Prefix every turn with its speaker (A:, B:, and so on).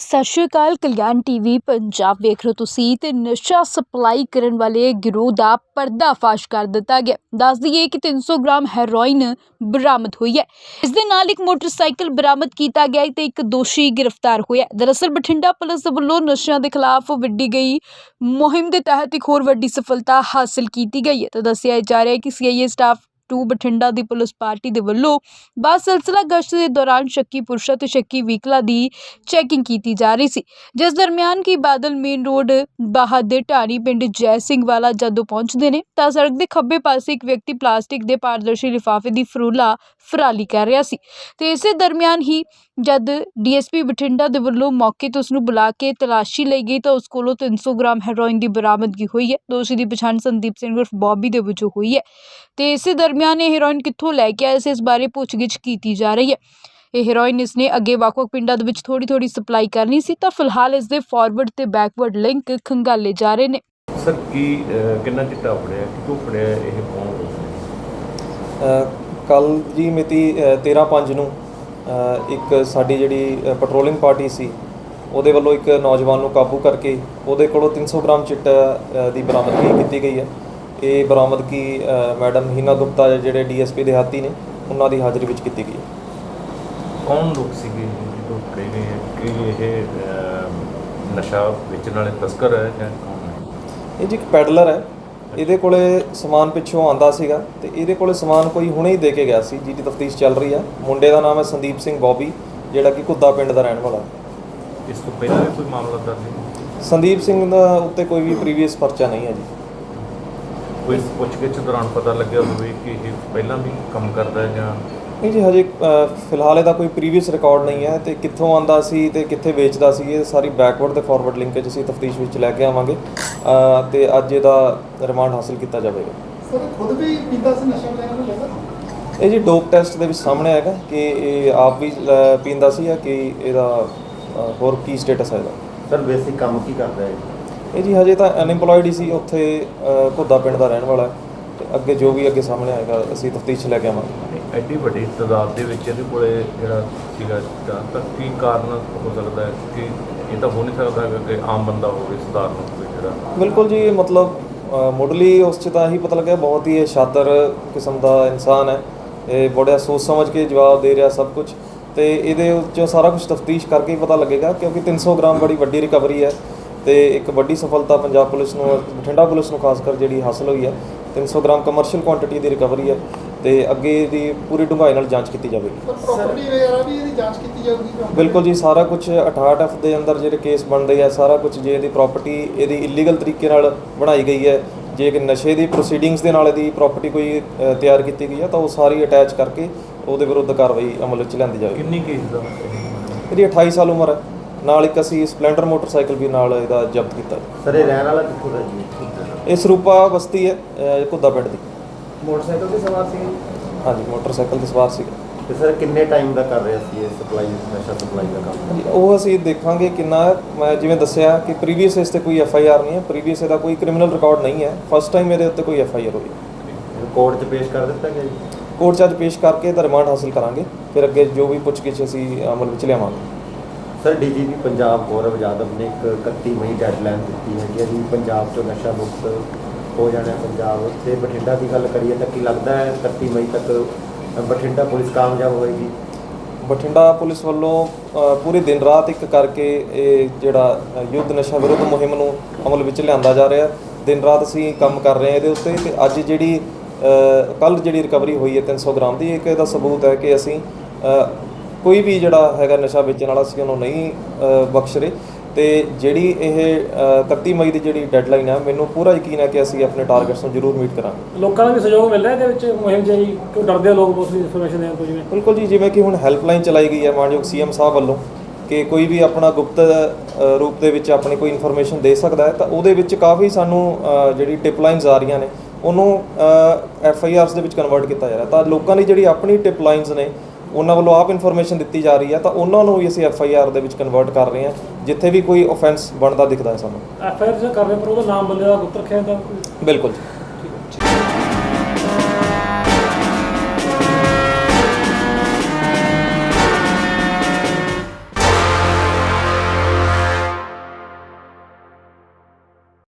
A: ਸਤਿ ਸ਼੍ਰੀ ਅਕਾਲ, ਕਲਿਆਣ ਟੀਵੀ, ਪੰਜਾਬ ਵੇਖ ਰਹੇ ਹੋ ਤੁਸੀਂ ਤੇ ਨਸ਼ਾ ਸਪਲਾਈ ਕਰਨ ਵਾਲੇ ਗਿਰੋਹ ਦਾ ਪਰਦਾਫਾਸ਼ ਕਰ ਦਿੱਤਾ ਗਿਆ। ਦੱਸ ਦਈਏ ਕਿ 300 ਗ੍ਰਾਮ ਹੈਰੋਇਨ ਬਰਾਮਦ ਹੋਈ ਹੈ। ਇਸ ਦੇ ਨਾਲ ਇੱਕ ਮੋਟਰਸਾਈਕਲ ਬਰਾਮਦ ਕੀਤਾ ਗਿਆ ਹੈ ਤੇ ਇੱਕ ਦੋਸ਼ੀ ਗ੍ਰਿਫਤਾਰ ਹੋਇਆ ਦਰਅਸਲ ਬਠਿੰਡਾ ਪੁਲਿਸ ਵੱਲੋਂ ਨਸ਼ਿਆਂ ਦੇ ਖਿਲਾਫ ਵਿੱਢੀ ਗਈ ਮੁਹਿੰਮ ਦੇ ਤਹਿਤ ਇੱਕ ਹੋਰ ਵੱਡੀ ਸਫਲਤਾ ਹਾਸਲ ਕੀਤੀ ਗਈ ਹੈ। ਤਾਂ ਦੱਸਿਆ ਜਾ ਰਿਹਾ ਹੈ ਕਿ ਸੀਆਈਏ ਸਟਾਫ 2 ਬਠਿੰਡਾ ਦੀ ਪੁਲਿਸ ਪਾਰਟੀ ਦੇ ਵੱਲੋਂ ਬਾਸ ਸਿਲਸਿਲਾ ਗਸ਼ਤ ਦੇ ਦੌਰਾਨ ਸ਼ੱਕੀ ਪੁਰਸ਼ਾਂ ਤੇ ਸ਼ੱਕੀ ਵਹੀਕਲਾਂ ਦੀ ਚੈਕਿੰਗ ਕੀਤੀ ਜਾ ਰਹੀ ਸੀ। ਜਿਸ ਦਰਮਿਆਨ ਕੀ ਬਾਦਲ ਮੇਨ ਰੋਡ ਬਹਾਦਰ ਢਾਣੀ ਪਿੰਡ ਜੈ ਸਿੰਘ ਵਾਲਾ ਜਦੋਂ ਪਹੁੰਚਦੇ ਨੇ, ਤਾਂ ਸੜਕ ਦੇ ਖੱਬੇ ਪਾਸੇ ਇੱਕ ਵਿਅਕਤੀ ਪਲਾਸਟਿਕ ਦੇ ਪਾਰਦਰਸ਼ੀ ਲਿਫਾਫੇ ਦੀ ਫਰੂਲਾ ਫਰਾਲੀ ਕਰ ਰਿਹਾ ਸੀ। ਤੇ ਇਸੇ ਦਰਮਿਆਨ ਹੀ ਜਦ ਡੀਐਸਪੀ ਬਠਿੰਡਾ ਦੇ ਵੱਲੋਂ ਮੌਕੇ ਤੇ ਉਸ ਨੂੰ ਬੁਲਾ ਕੇ ਤਲਾਸ਼ੀ ਲਈ ਗਈ, ਤਾਂ ਉਸ ਕੋਲੋਂ 300 ਗ੍ਰਾਮ ਹੈਰੋਇਨ ਦੀ ਬਰਾਮਦਗੀ ਹੋਈ ਹੈ, ਦੋਸ਼ੀ ਦੀ ਪਛਾਣ ਸੰਦੀਪ ਸਿੰਘ ਉਰਫ ਬੌਬੀ ਦੇ ਵਜੋਂ ਹੋਈ ਹੈ। ਤੇ ਇਸੇ ਦਰਮਿਆਨ ਇਹ ਹੈਰੋਇਨ ਕਿੱਥੋਂ ਲੈ ਕੇ ਆਇਆ ਸੀ ਇਸ ਬਾਰੇ ਪੁੱਛਗਿੱਛ ਕੀਤੀ ਜਾ ਰਹੀ ਹੈ। ਇਹ ਹੈਰੋਇਨ ਇਸ ਨੇ ਅੱਗੇ ਵੱਖ-ਵੱਖ ਪਿੰਡਾਂ ਦੇ ਵਿੱਚ ਥੋੜੀ-ਥੋੜੀ ਸਪਲਾਈ ਕਰਨੀ ਸੀ ਤਾਂ ਫਿਲਹਾਲ ਇਸ ਦੇ ਫਾਰਵਰਡ ਤੇ ਬੈਕਵਰਡ ਲਿੰਕ ਖੰਗਾਲੇ ਜਾ ਰਹੇ ਨੇ।
B: ਸਰ ਕੀ ਕਿੰਨਾ ਚਿੱਟਾ ਫੜਿਆ ਕਿਤੋਂ ਫੜਿਆ ਇਹ ਕੌਣ
C: ਕੱਲ ਜੀ ਮਿਤੀ 13/5 ਨੂੰ ਇੱਕ ਸਾਡੀ ਜਿਹੜੀ ਪੈਟਰੋਲਿੰਗ ਪਾਰਟੀ ਸੀ ਉਹਦੇ ਵੱਲੋਂ ਇੱਕ ਨੌਜਵਾਨ ਨੂੰ ਕਾਬੂ ਕਰਕੇ ਉਹਦੇ ਕੋਲੋਂ 300 ਗ੍ਰਾਮ ਚਿੱਟਾ ਦੀ ਬਰਾਮਦਗੀ ਕੀਤੀ ਗਈ ਹੈ। ਇਹ ਬਰਾਮਦਗੀ ਮੈਡਮ ਹੀਨਾ ਗੁਪਤਾ ਜਿਹੜੇ ਡੀਐਸਪੀ ਦੇ ਹਾਤੀ ਨੇ ਉਹਨਾਂ ਦੀ ਹਾਜ਼ਰੀ ਵਿੱਚ ਕੀਤੀ ਗਈ
B: ਕੌਣ ਲੋਕ ਸੀਗੇ ਜਦੋਂ ਫੜੇ ਗਏ ਹੈ? ਕਿ ਇਹ ਅਹ, ਨਸ਼ਾ ਵੇਚਣ ਵਾਲੇ ਤਸਕਰ ਹੈ ਜਾਂ ਕੌਣ ਹੈ?
C: ਇਹ ਜੀ ਇੱਕ ਪੈਡਲਰ ਹੈ। ਇਹਦੇ ਕੋਲੇ ਸਮਾਨ ਪਿੱਛੋਂ ਆਂਦਾ ਸੀਗਾ ਤੇ ਇਹਦੇ ਕੋਲੇ ਸਮਾਨ ਕੋਈ ਹੁਣੇ ਹੀ ਦੇ ਕੇ ਗਿਆ ਸੀ। ਜਿਹਦੀ ਤਫਤੀਸ਼ ਚੱਲ ਰਹੀ ਹੈ ਮੁੰਡੇ ਦਾ ਨਾਮ ਹੈ ਸੰਦੀਪ ਸਿੰਘ ਬੌਬੀ ਜਿਹੜਾ ਕਿ ਕੁੱਦਾ ਪਿੰਡ ਦਾ ਰਹਿਣ ਵਾਲਾ ਹੈ।
B: ਇਸ ਤੋਂ ਪਹਿਲਾਂ ਵੀ ਕੋਈ ਮਾਮਲਾ ਦਰਜ ਹੈ?
C: ਸੰਦੀਪ ਸਿੰਘ ਦਾ ਉੱਤੇ ਕੋਈ ਵੀ ਪ੍ਰੀਵੀਅਸ ਪਰਚਾ ਨਹੀਂ ਹੈ ਜੀ।
B: ਕੋਈ ਪੁੱਛਗਿੱਛ ਦੌਰਾਨ ਪਤਾ ਲੱਗਿਆ ਹੋਵੇ ਕਿ ਇਹ ਪਹਿਲਾਂ ਵੀ ਕੰਮ ਕਰਦਾ ਹੈ ਜਾਂ
C: ਨਹੀਂ ਜੀ ਹਜੇ ਅ, ਫਿਲਹਾਲ ਇਹਦਾ ਕੋਈ ਪ੍ਰੀਵੀਅਸ ਰਿਕਾਰਡ ਨਹੀਂ ਹੈ ਤੇ ਕਿੱਥੋਂ ਆਂਦਾ ਸੀ ਤੇ ਕਿੱਥੇ ਵੇਚਦਾ ਸੀ ਇਹ ਸਾਰੀ ਬੈਕਵਰਡ ਤੇ ਫਾਰਵਰਡ ਲਿੰਕੇਜ ਅਸੀਂ ਤਫਤੀਸ਼ ਵਿੱਚ ਲੈ ਕੇ ਆਵਾਂਗੇ। ਅ, ਤੇ ਅੱਜ ਇਹਦਾ ਰਿਮਾਂਡ ਹਾਸਲ ਕੀਤਾ ਜਾਵੇਗਾ।
D: ਸਰ ਇਹ ਖੁਦ ਵੀ ਪੀਂਦਾ ਸੀ ਨਸ਼ਾ ਵਗੈਰਾ ਨੂੰ ਲੈਂਦਾ
C: ਇਹ ਜੀ ਡੋਪ ਟੈਸਟ ਦੇ ਵਿੱਚ ਸਾਹਮਣੇ ਆਏਗਾ ਕਿ ਇਹ ਆਪ ਵੀ ਅ, ਪੀਂਦਾ ਸੀ ਜਾਂ ਕਿ ਇਹਦਾ ਅ, ਹੋਰ ਕੀ ਸਟੇਟਸ ਹੈ ਇਹਦਾ?
E: ਸਰ ਬੇਸਿਕ ਕੰਮ ਕੀ ਕਰਦਾ ਹੈ?
C: ਇਹ ਜੀ ਹਜੇ ਤਾਂ ਅਨਇੰਪਲੋਇਡ ਹੀ ਸੀ ਉੱਥੇ ਘੁੱਦਾ ਪਿੰਡ ਦਾ ਰਹਿਣ ਵਾਲਾ ਹੈ। ਤੇ ਅੱਗੇ ਜੋ ਵੀ ਅੱਗੇ ਸਾਹਮਣੇ ਆਏਗਾ ਅਸੀਂ ਤਫਤੀਸ਼ ਲੈ ਕੇ ਆਵਾਂਗੇ।
B: ਐਡੀ ਵੱਡੀ ਤਾਦਾਦ ਦੇ ਵਿੱਚ ਇਹਦੇ ਕੋਲੇ ਜਿਹੜਾ ਸੀਗਾ ਚਿੱਟਾ ਤਾਂ ਕੀ ਕਾਰਨ ਹੋ ਸਕਦਾ ਹੈ? ਕਿ ਇਹ ਤਾਂ ਹੋ ਨਹੀਂ ਸਕਦਾ ਕਿ ਆਮ ਬੰਦਾ ਹੋਵੇ ਸਧਾਰਨ ਹੋਵੇ ਜਿਹੜਾ।
C: ਬਿਲਕੁਲ ਜੀ ਮਤਲਬ ਮੁੱਢਲੀ ਉਸ 'ਚ ਤਾਂ ਇਹੀ ਪਤਾ ਲੱਗਿਆ ਬਹੁਤ ਹੀ ਇਹ ਸ਼ਾਤਰ ਕਿਸਮ ਦਾ ਇਨਸਾਨ ਹੈ। ਇਹ ਬੜਾ ਸੋਚ ਸਮਝ ਕੇ ਜਵਾਬ ਦੇ ਰਿਹਾ ਸਭ ਕੁਝ ਤੇ ਇਹਦੇ ਉੱਚੋਂ ਸਾਰਾ ਕੁਝ ਤਫਤੀਸ਼ ਕਰਕੇ ਹੀ ਪਤਾ ਲੱਗੇਗਾ ਕਿਉਂਕਿ 300 ਗ੍ਰਾਮ ਬੜੀ ਵੱਡੀ ਰਿਕਵਰੀ ਹੈ। ਤੇ ਇੱਕ ਵੱਡੀ ਸਫਲਤਾ ਪੰਜਾਬ ਪੁਲਿਸ ਨੂੰ ਬਠਿੰਡਾ ਪੁਲਿਸ ਨੂੰ ਖਾਸ ਕਰ ਜਿਹੜੀ ਹਾਸਲ ਹੋਈ ਹੈ 300 ਗ੍ਰਾਮ ਕਮਰਸ਼ੀਅਲ ਕੁਆਂਟੀਟੀ ਦੀ ਰਿਕਵਰੀ ਹੈ ਤੇ ਅੱਗੇ ਦੀ ਪੂਰੀ ਡੂੰਘਾਈ ਨਾਲ ਜਾਂਚ ਕੀਤੀ ਜਾਵੇਗੀ।
D: ਪਰ ਪ੍ਰਾਪਰਟੀ ਵਗੈਰਾ ਵੀ ਇਹਦੀ ਜਾਂਚ ਕੀਤੀ ਜਾਊਗੀ ਕਿਉਂਕਿ
C: ਬਿਲਕੁਲ ਜੀ ਸਾਰਾ ਕੁਝ 68 ਐਫ ਦੇ ਅੰਦਰ ਜਿਹੜੇ ਕੇਸ ਬਣਦੇ ਆ ਸਾਰਾ ਕੁਝ ਜੇ ਇਹਦੀ ਪ੍ਰਾਪਰਟੀ ਇਹਦੀ ਇਲੀਗਲ ਤਰੀਕੇ ਨਾਲ ਬਣਾਈ ਗਈ ਹੈ ਜੇ ਕਿ ਨਸ਼ੇ ਦੀ ਪ੍ਰੋਸੀਡਿੰਗਸ ਦੇ ਨਾਲ ਇਹਦੀ ਪ੍ਰਾਪਰਟੀ ਕੋਈ ਤਿਆਰ ਕੀਤੀ ਗਈ ਹੈ ਤਾਂ ਉਹ ਸਾਰੀ ਅਟੈਚ ਕਰਕੇ ਉਹਦੇ ਵਿਰੁੱਧ ਕਾਰਵਾਈ ਅਮਲ ਵਿੱਚ ਲਿਆਂਦੀ ਜਾਵੇਗੀ।
B: ਕਿੰਨੀ ਕੇਸ ਦਾ? ਇਹ?
C: ਇਹਦੀ 28 ਸਾਲ ਉਮਰ ਹੈ। ਨਾਲ ਇੱਕ ਅਸੀਂ ਸਪਲੈਂਡਰ ਮੋਟਰਸਾਈਕਲ ਵੀ ਨਾਲ ਇਹਦਾ ਜ਼ਬਤ ਕੀਤਾ।
E: ਸਰ ਇਹ ਰਹਿਣ ਵਾਲਾ ਕਿੱਥੋਂ ਦਾ ਜੀ?
C: ਇਹ ਸਰੂਪਾ ਬਸਤੀ ਹੈ ਅ, ਘੁੱਦਾ ਪਿੰਡ ਦੀ।
E: ਮੋਟਰਸਾਈਕਲ ਤੇ ਸਵਾਰ ਸੀ
C: ਹਾਂਜੀ ਮੋਟਰਸਾਈਕਲ ਤੇ ਸਵਾਰ ਸੀਗਾ।
E: ਤੇ ਸਰ ਕਿੰਨੇ ਟਾਈਮ ਦਾ ਕਰ ਰਿਹਾ ਸੀ ਇਹ ਸਪਲਾਈ ਨਸ਼ਾ ਸਪਲਾਈ ਦਾ ਕੰਮ?
C: ਉਹ ਅਸੀਂ ਦੇਖਾਂਗੇ ਕਿੰਨਾ ਹੈ। ਮੈਂ ਜਿਵੇਂ ਦੱਸਿਆ ਕਿ ਪ੍ਰੀਵੀਅਸ ਇਸ ਤੇ ਕੋਈ ਐਫ ਆਈ ਆਰ ਨਹੀਂ ਹੈ ਪ੍ਰੀਵੀਅਸ ਇਹਦਾ ਕੋਈ ਕ੍ਰਿਮੀਨਲ ਰਿਕਾਰਡ ਨਹੀਂ ਹੈ ਫਸਟ ਟਾਈਮ ਇਹਦੇ ਉੱਤੇ ਕੋਈ ਐਫ ਆਈ ਆਰ ਹੋਈ।
E: ਕੋਰਟ 'ਚ ਪੇਸ਼ ਕਰ ਦਿੱਤਾ ਗਿਆ ਜੀ?
C: ਕੋਰਟ 'ਚ ਅੱਜ ਪੇਸ਼ ਕਰਕੇ ਇਹਦਾ ਰਿਮਾਂਡ ਹਾਸਲ ਕਰਾਂਗੇ ਫਿਰ ਅੱਗੇ ਜੋ ਵੀ ਪੁੱਛਗਿੱਛ ਅਸੀਂ ਅਮਲ ਵਿੱਚ ਲਿਆਵਾਂਗੇ।
E: ਸਰ, ਡੀਜੀਪੀ ਪੰਜਾਬ ਗੌਰਵ ਯਾਦਵ ਨੇ ਇੱਕ 31 ਮਈ ਡੈਡਲਾਈਨ ਦਿੱਤੀ ਹੈ ਕਿ ਅਸੀਂ ਪੰਜਾਬ 'ਚੋਂ ਨਸ਼ਾ ਮੁਕਤ ਹੋ ਜਾਣਾ ਪੰਜਾਬ ਤੇ ਬਠਿੰਡਾ ਦੀ ਗੱਲ ਕਰੀਏ ਤਾਂ ਕੀ ਲੱਗਦਾ ਹੈ 31 ਮਈ ਤੱਕ ਬਠਿੰਡਾ ਪੁਲਿਸ ਕਾਮਯਾਬ ਹੋਏਗੀ?
C: ਬਠਿੰਡਾ ਪੁਲਿਸ ਵੱਲੋਂ ਪੂਰੇ ਦਿਨ ਰਾਤ ਇੱਕ ਕਰਕੇ ਇਹ ਜਿਹੜਾ ਯੁੱਧ ਨਸ਼ਾ ਵਿਰੁੱਧ ਮੁਹਿੰਮ ਨੂੰ ਅਮਲ ਵਿੱਚ ਲਿਆਂਦਾ ਜਾ ਰਿਹਾ ਦਿਨ ਰਾਤ ਅਸੀਂ ਕੰਮ ਕਰ ਰਹੇ ਹਾਂ ਇਹਦੇ ਉੱਤੇ ਤੇ ਅੱਜ ਜਿਹੜੀ ਕੱਲ ਜਿਹੜੀ ਰਿਕਵਰੀ ਹੋਈ ਹੈ 300 ਗ੍ਰਾਮ ਦੀ, ਇੱਕ ਇਹਦਾ ਸਬੂਤ ਹੈ ਕਿ ਅਸੀਂ ਕੋਈ ਵੀ ਜਿਹੜਾ ਹੈਗਾ ਨਸ਼ਾ ਵੇਚਣ ਵਾਲਾ ਸੀ ਉਹਨੂੰ ਨਹੀਂ ਬਖਸ਼ ਰਹੇ। ਤੇ ਜਿਹੜੀ ਇਹ ਅ, 31 ਮਈ ਦੀ ਜਿਹੜੀ ਡੈਡਲਾਈਨ ਹੈ ਮੈਨੂੰ ਪੂਰਾ ਯਕੀਨ ਹੈ ਕਿ ਅਸੀਂ ਆਪਣੇ ਟਾਰਗੇਟਸ ਨੂੰ ਜ਼ਰੂਰ ਮੀਟ ਕਰਾਂਗੇ।
F: ਲੋਕਾਂ ਦਾ ਵੀ ਸਹਿਯੋਗ ਮਿਲ ਰਿਹਾ ਇਹਦੇ ਵਿੱਚ? ਮੁਹਿੰਮ 'ਚ ਜੀ ਕਿਉਂ ਡਰਦੇ ਆ ਲੋਕ ਉਸ ਦੀ ਇਨਫੋਰਮੇਸ਼ਨ ਦੇਣ ਤੋਂ ਜਿਵੇਂ?
C: ਬਿਲਕੁਲ ਜੀ ਜਿਵੇਂ ਕਿ ਹੁਣ ਹੈਲਪਲਾਈਨ ਚਲਾਈ ਗਈ ਹੈ ਮਾਨਯੋਗ ਸੀਐਮ ਸਾਹਿਬ ਵੱਲੋਂ ਕਿ ਕੋਈ ਵੀ ਆਪਣਾ ਗੁਪਤ ਰੂਪ ਦੇ ਵਿੱਚ ਆਪਣੀ ਕੋਈ ਇਨਫੋਰਮੇਸ਼ਨ ਦੇ ਸਕਦਾ ਹੈ ਤਾਂ ਉਹਦੇ ਵਿੱਚ ਕਾਫੀ ਸਾਨੂੰ ਜਿਹੜੀ ਟਿਪ ਲਾਈਨਸ ਆ ਰਹੀਆਂ ਨੇ ਉਹਨੂੰ ਐਫ ਆਈ ਆਰਸ ਦੇ ਵਿੱਚ ਕਨਵਰਟ ਕੀਤਾ ਜਾ ਰਿਹਾ ਤਾਂ ਲੋਕਾਂ ਦੀ ਜਿਹੜੀ ਆਪਣੀ ਟਿਪ ਲਾਈਨਸ ਨੇ ਉਹਨਾਂ ਵੱਲੋਂ ਆਪ ਇਨਫੋਰਮੇਸ਼ਨ ਦਿੱਤੀ ਜਾ ਰਹੀ ਹੈ ਤਾਂ ਉਹਨਾਂ ਨੂੰ ਵੀ ਅਸੀਂ ਐਫ ਆਈ ਆਰ ਦੇ ਵਿੱਚ ਕਨਵਰਟ ਕਰ ਰਹੇ ਹਾਂ ਜਿੱਥੇ ਵੀ ਕੋਈ ਆਫੈਂਸ ਬਣਦਾ ਦਿਖਦਾ ਹੈ ਸਾਨੂੰ।
F: ਐਫ ਆਈ ਆਰ ਕਰ ਰਹੇ ਪਰ ਉਹਦਾ ਨਾਮ ਬੰਦੇ ਦਾ ਗੁਪਤ ਰੱਖਿਆ ਜਾਂਦਾ।
C: ਬਿਲਕੁਲ ਜੀ।